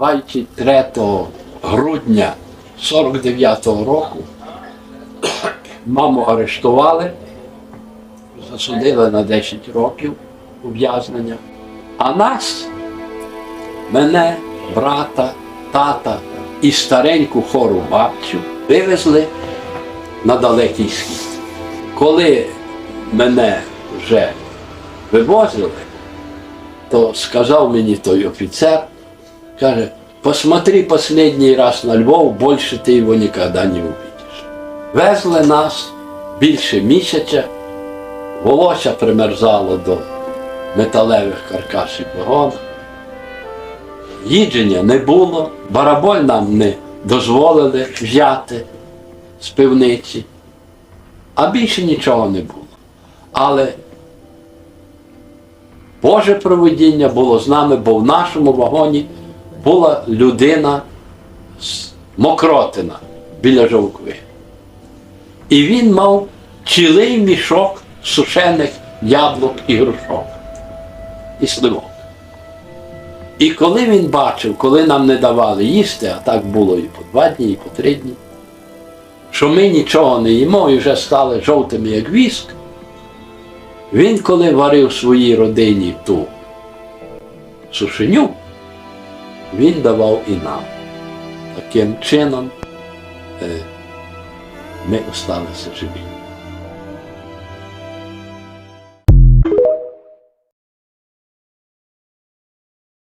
23 грудня 49-го року маму арештували, засудили на 10 років ув'язнення. А нас, мене, брата, тата і стареньку хору бабцю вивезли на далекий схід. Коли мене вже вивозили, то сказав мені той офіцер, каже, посмотри последний раз на Львов, більше ти його ніколи не увидиш. Везли нас більше місяця, волосся примерзало до металевих каркасів вагона. Їдження не було, бараболь нам не дозволили взяти з пивниці, а більше нічого не було. Але Боже провидіння було з нами, бо в нашому вагоні була людина Мокротина біля Жовкви. І він мав цілий мішок сушених яблук і грушок і сливок. І коли він бачив, коли нам не давали їсти, а так було і по два дні, і по три дні, що ми нічого не їмо і вже стали жовтими, як віск, він, коли варив своїй родині ту сушеню, він давав і нам. Таким чином е, ми осталися живі.